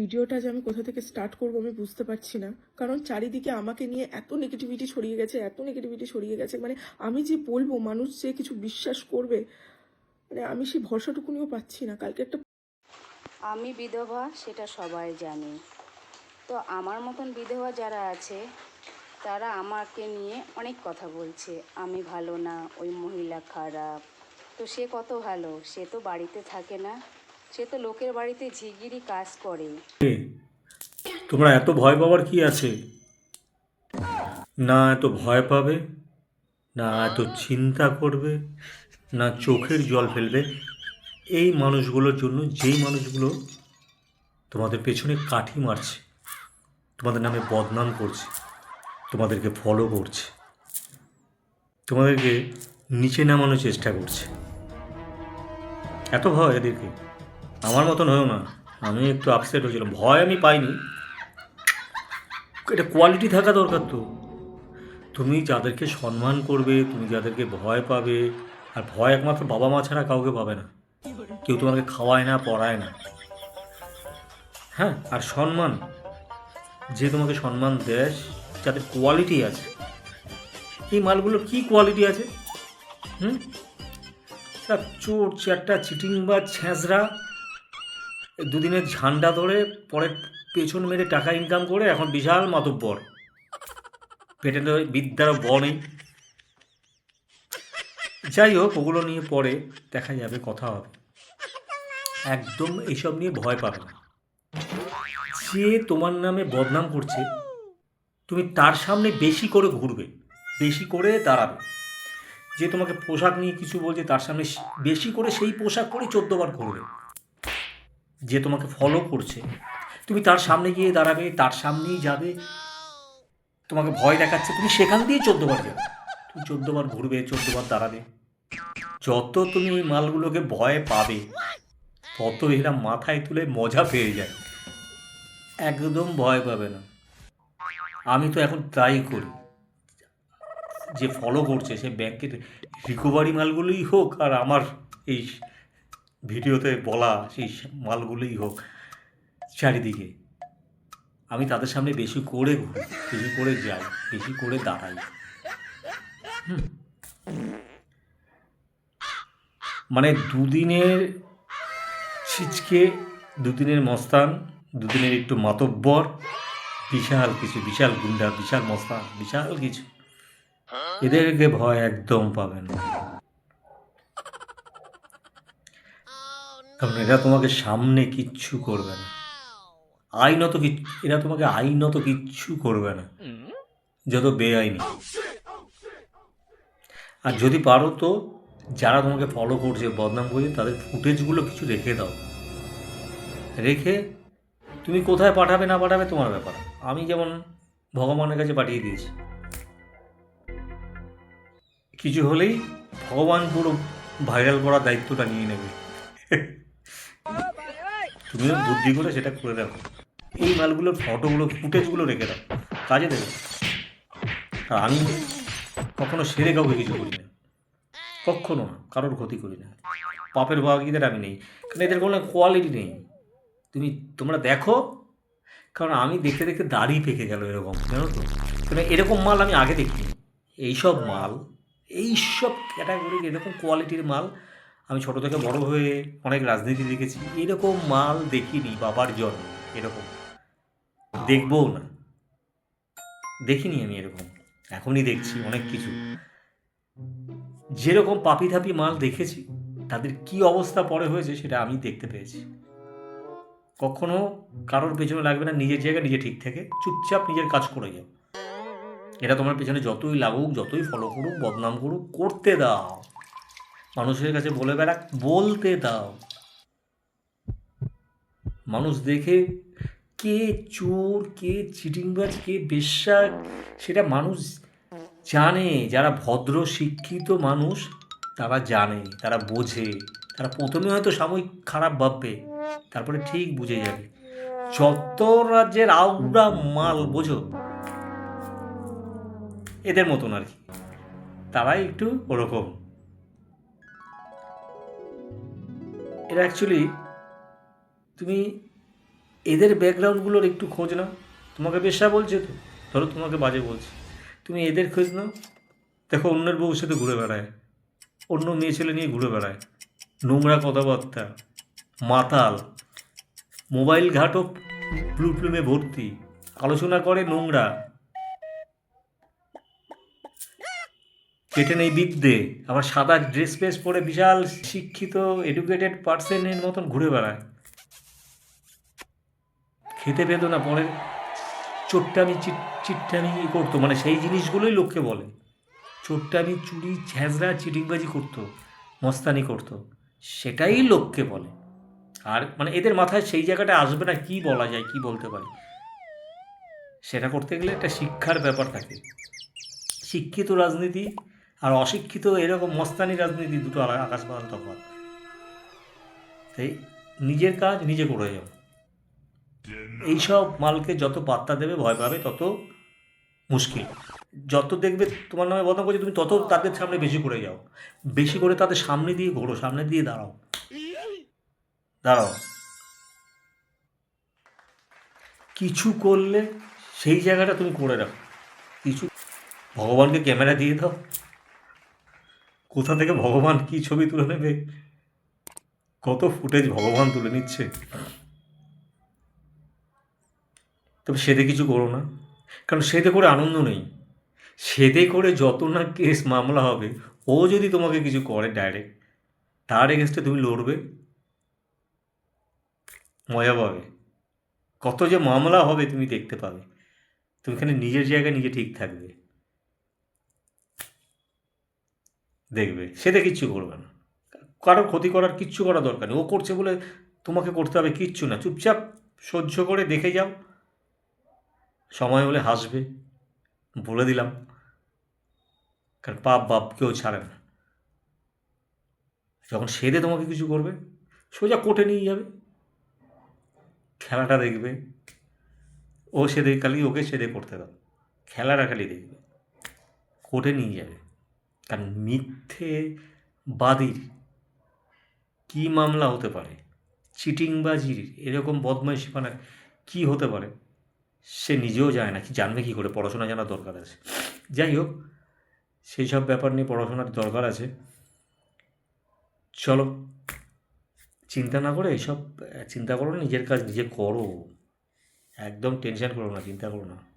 ভিডিওটা যে আমি কোথা থেকে স্টার্ট করব আমি বুঝতে পারছি না। কারণ চারিদিকে আমাকে নিয়ে এত নেগেটিভিটি ছড়িয়ে গেছে, এত নেগেটিভিটি ছড়িয়ে গেছে। মানে আমি যে বলব, মানুষ যে কিছু বিশ্বাস করবে মানে আমি সেই ভরসাটুকুনিও পাচ্ছি না। কালকে একটা আমি বিধবা, সেটা সবাই জানে। তো আমার মতন বিধবা যারা আছে, তারা আমাকে নিয়ে অনেক কথা বলছে। আমি ভালো না, ওই মহিলা খারাপ। তো সে কত ভালো? সে তো বাড়িতে থাকে না। সে তো লোকের বাড়িতে ঝিগিরি কাজ করে। তোমরা এত ভয় পাওয়ার কি আছে? না এত ভয় পাবে, না এত চিন্তা করবে, না চোখের জল ফেলবে। এই মানুষগুলোর জন্য যেই মানুষগুলো তোমাদের পেছনে কাঠি মারছে, তোমাদের নামে বদনাম করছে, তোমাদেরকে ফলো করছে, তোমাদেরকে নিচে নামানোর চেষ্টা করছে। এত ভয় এদেরকে? আমার মতন হয়েও না। আমি একটু আপসেট হয়েছিলাম। ভয় আমি পাইনি। এটা কোয়ালিটি থাকা দরকার তো। তুমি যাদেরকে সম্মান করবে, তুমি যাদেরকে ভয় পাবে, আর ভয় একমাত্র বাবা মা ছাড়া কাউকে পাবে না। কেউ তোমাকে খাওয়ায় না, পড়ায় না। হ্যাঁ আর সম্মান। যে তোমাকে সম্মান দেয়, যাদের কোয়ালিটি আছে। এই মালগুলোর কি কোয়ালিটি আছে? হুম? চোর চারটা চিটিং বা ছ্যাঁচড়া দুদিনের ঝান্ডা ধরে পরে পেছন মেরে টাকা ইনকাম করে এখন বিশাল মাতব্বর। পেটে বিদ্যার ব নেই। যাই হোক, ওগুলো নিয়ে পরে দেখা যাবে, কথা হবে। একদম এইসব নিয়ে ভয় পাবে না। যে তোমার নামে বদনাম করছে, তুমি তার সামনে বেশি করে ঘুরবে, বেশি করে দাঁড়াবে। যে তোমাকে পোশাক নিয়ে কিছু বলছে, তার সামনে বেশি করে সেই পোশাক পরে চোদ্দবার ঘুরবে। যে তোমাকে ফলো করছে, তুমি তার সামনে গিয়ে দাঁড়াবে, তার সামনেই যাবে, তোমাকে ভয় দেখাচ্ছে, তুমি সেখান দিয়ে চোদ্দবার যাবে। তুমি চোদ্দবার ঘুরবে চোদ্দবার দাঁড়াবে। যত তুমি ওই মালগুলোকে ভয় পাবে, তত এরা মাথায় তুলে মজা পেয়ে যায়। একদম ভয় পাবে না। আমি তো এখন তাই করি। যে ফলো করছে, সে ব্যাংকের রিকোভারি মালগুলোই হোক আর আমার এই ভিডিওতে বলা সেই মালগুলোই হোক চারিদিকে। আমি তাদের সামনে বেশি করে ঘুরি বেশি করে যাই বেশি করে দাঁড়াই। মানে দুদিনের ছিচকে দুদিনের মস্তান দুদিনের একটু মাতব্বর বিশাল কিছু বিশাল গুন্ডা বিশাল মস্তান বিশাল কিছু। এদেরকে ভয় একদম পাবেন না। কারণ এরা তোমাকে সামনে কিচ্ছু করবে না। আইনত এরা তোমাকে আইনত কিচ্ছু করবে না। যত বেআইনি। আর যদি পারো তো, যারা তোমাকে ফলো করছে, বদনাম করছে, তাদের ফুটেজগুলো কিছু রেখে দাও। রেখে তুমি কোথায় পাঠাবে, না পাঠাবে, তোমার ব্যাপার। আমি যেমন ভগবানের কাছে পাঠিয়ে দিয়েছি। কিছু হলেই ভগবান পুরো ভাইরাল করার দায়িত্বটা নিয়ে নেবে। তুমিও বুদ্ধি করে সেটা করে দেখো। এই মালগুলোর ফটোগুলো, ফুটেজগুলো রেখে দাও। কাজে দেবে। আর আমি কখনো সেরে কাউকে কিছু করি না। কখনো না, কারোর ক্ষতি করি না। পাপের ভাগীদের আমি নেই। কারণ এদের কোনো কোয়ালিটি নেই। তুমি, তোমরা দেখো। কারণ আমি দেখতে দেখতে দাড়ি পেকে গেল এরকম, জানো তো? কারণ এরকম মাল আমি আগে দেখিনি। এইসব মাল, এইসব ক্যাটাগরির এরকম কোয়ালিটির মাল আমি ছোট থেকে বড় হয়ে অনেক রাজনীতি দেখেছি। এরকম মাল দেখিনি বাবার জন্য, এরকম। দেখবও না। দেখিনি আমি এরকম। এখনই দেখছি অনেক কিছু। যেরকম পাপি থাপি মাল দেখেছি, তাদের কি অবস্থা পরে হয়েছে সেটা আমি দেখতে পেয়েছি। কখনো কারোর পেছনে লাগবে না, নিজের জায়গায় নিজে ঠিক থেকে, চুপচাপ নিজের কাজ করে যাও। এটা তোমার পেছনে যতই লাগুক, যতই ফলো করুক, বদনাম করুক, করতে দাও। মানুষের কাছে বলে বেড়াক, বলতে দাও। মানুষ দেখে কে চোর, কে চিটিংবাজ, কে বেশ্যা সেটা মানুষ জানে। যারা ভদ্র, শিক্ষিত মানুষ, তারা জানে, তারা বোঝে। তারা প্রথমে হয়তো সাময়িক খারাপ ভাববে, তারপরে ঠিক বুঝে যাবে। যত রাজ্যের আউরা মাল, বোঝো? এদের মতন আর কি। তারাই একটু ওরকম। এরা অ্যাকচুয়ালি তুমি এদের ব্যাকগ্রাউন্ডগুলোর একটু খোঁজ নাও। তোমাকে বেশা বলছে তো। ধরো তোমাকে বাজে বলছে। তুমি এদের খোঁজ নাও। দেখো, অন্যের বউর সাথে ঘুরে বেড়ায়। অন্য মেয়ে ছেলে নিয়ে ঘুরে বেড়ায়। নোংরা কথাবার্তা, মাতাল, মোবাইল ঘাটও ফিল্মে ভর্তি। আলোচনা করে নোংরা। পেটে নেই বিদ্যে। আবার সাদা ড্রেস ফ্রেস পরে বিশাল শিক্ষিত এডুকেটেড পার্সনের মতন ঘুরে বেড়ায়। খেতে পেতো না, পরে চোট্টামি চিট, চিট্টামি করতো। মানে সেই জিনিসগুলোই লোককে বলে। চোট্টামি চুরি ঝ্যাঁঝরা চিটিংবাজি করতো, মস্তানি করতো। সেটাই লোককে বলে। আর মানে এদের মাথায় সেই জায়গাটা আসবে না, কি বলা যায়, কি বলতে পারি? সেটা করতে গেলে একটা শিক্ষার ব্যাপার থাকে। শিক্ষিত রাজনীতি আর অশিক্ষিত এরকম মস্তানি রাজনীতি দুটো আকাশ পাতাল তফাৎ। তাই নিজের কাজ নিজে করে যাও। এইসব মালকে যত পাত্তা দেবে, ভয় পাবে, তত মুশকিল। যত দেখবে তোমার নামে বদনাম করছে, তুমি তত তাদের সামনে বেশি করে যাও। বেশি করে তাদের সামনে দিয়ে ঘোরো, সামনে দিয়ে দাঁড়াও। দাঁড়াও। কিছু করলে সেই জায়গাটা তুমি করে রাখো। কিছু ভগবানকে ক্যামেরা দিয়ে দাও। কোথা থেকে ভগবান কি ছবি তুলে নেবে? কত ফুটেজ ভগবান তুলে নিচ্ছে? তবে সেদে কিছু করো না, কারণ সেদে করে আনন্দ নেই। সেদে করে যত না কেস মামলা হবে, ও যদি তোমাকে কিছু করে ডাইরেক্ট তার এগেনস্টে তুমি লড়বে? মজা পাবে। কত যে মামলা হবে তুমি দেখতে পাবে। তুমি এখানে নিজের জায়গায় নিজে ঠিক থাকবে। দেখবে সেটা কিচ্ছু করবে না। কারোর ক্ষতি করার কিচ্ছু করা দরকার নেই। ও করছে বলে তোমাকে করতে হবে কিচ্ছু না। চুপচাপ সহ্য করে দেখে যাও। সময় হলে হাসবে। বলে দিলাম। কারণ পাপ বাপ কেউ ছাড়ে না। যখন সেদে তোমাকে কিছু করবে, সোজা কোর্টে নিয়ে যাবে। খেলাটা দেখবে। ও সেদে খালি ওকে সেদে করতে দাও। খেলাটা খালি দেখবে। কোর্টে নিয়ে যাবে। কারণ মিথ্যে বাদীর কী মামলা হতে পারে? চিটিংবাজির এরকম বদমাইশি বদমাইশিপানা কী হতে পারে? সে নিজেও জানে না, কি জানবে কী করে? পড়াশোনা জানার দরকার আছে। যাই হোক, সেই সব ব্যাপার নিয়ে পড়াশোনার দরকার আছে। চলো, চিন্তা না করে এসব, চিন্তা করো নিজের কাজ নিজে করো। একদম টেনশন করো না, চিন্তা করো না।